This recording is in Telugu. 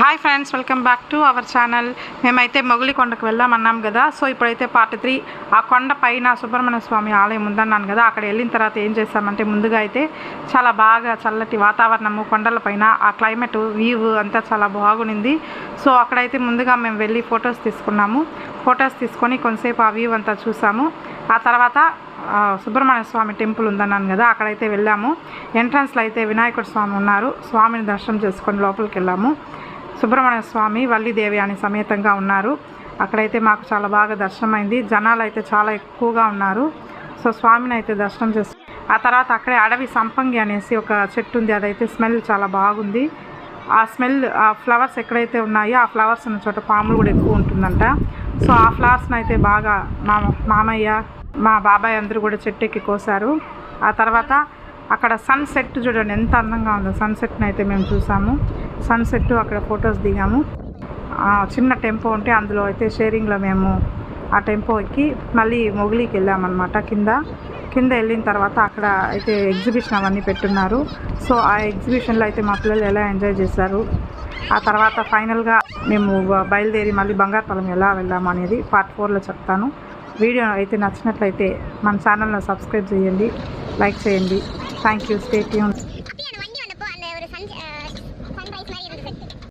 Hi friends welcome back to our channel మేమైతే మొగులి కొండకు వెళ్ళామన్నాం కదా. సో ఇప్పుడైతే పార్ట్ త్రీ ఆ కొండ పైన సుబ్రహ్మణ్య స్వామి ఆలయం ఉందన్నాను కదా. అక్కడ వెళ్ళిన తర్వాత ఏం చేస్తామంటే ముందుగా అయితే చాలా బాగా చల్లటి వాతావరణము కొండల పైన ఆ క్లైమేట్ వ్యూ అంతా చాలా బాగునింది సో అక్కడైతే ముందుగా మేము వెళ్ళి ఫొటోస్ తీసుకున్నాము. ఫొటోస్ తీసుకొని కొంతసేపు ఆ వ్యూ అంతా చూసాము. ఆ తర్వాత సుబ్రహ్మణ్య స్వామి టెంపుల్ ఉందన్నాను కదా. అక్కడైతే వెళ్ళాము. ఎంట్రన్స్లో అయితే వినాయకుడు స్వామి ఉన్నారు. స్వామిని దర్శనం చేసుకొని లోపలికి వెళ్ళాము. సుబ్రహ్మణ్య స్వామి వల్లిదేవి అని సమేతంగా ఉన్నారు. అక్కడైతే మాకు చాలా బాగా దర్శనమైంది. జనాలు అయితే చాలా ఎక్కువగా ఉన్నారు. సో స్వామిని అయితే దర్శనం చేసి ఆ తర్వాత అక్కడే అడవి సంపంగి అనేసి ఒక చెట్టు ఉంది. అదైతే స్మెల్ చాలా బాగుంది. ఆ స్మెల్ ఆ ఫ్లవర్స్ ఎక్కడైతే ఉన్నాయో ఆ ఫ్లవర్స్ ఉన్న చోట పాములు కూడా ఎక్కువ ఉంటుందంట. సో ఆ ఫ్లవర్స్ని అయితే బాగా మా మామయ్య మా బాబాయ్ అందరూ కూడా చెట్టు ఎక్కి కోసారు. ఆ తర్వాత అక్కడ సన్సెట్ చూడండి ఎంత అందంగా ఉందో. సన్సెట్ని అయితే మేము చూసాము. సన్సెట్ అక్కడ ఫొటోస్ దిగాము. చిన్న టెంపో ఉంటే అందులో అయితే షేరింగ్లో మేము ఆ టెంపో ఎక్కి మళ్ళీ మొగిలికి వెళ్ళామన్నమాట కింద. కింద వెళ్ళిన తర్వాత అక్కడ అయితే ఎగ్జిబిషన్ అవన్నీ పెట్టున్నారు. సో ఆ ఎగ్జిబిషన్లో అయితే మా పిల్లలు ఎలా ఎంజాయ్ చేశారు? ఆ తర్వాత ఫైనల్గా మేము బయలుదేరి మళ్ళీ బంగారుపాలెం ఎలా వెళ్ళాము అనేది పార్ట్ ఫోర్లో చెప్తాను. వీడియో అయితే నచ్చినట్లయితే మన ఛానల్ను సబ్స్క్రైబ్ చేయండి లైక్ చేయండి. Thank you state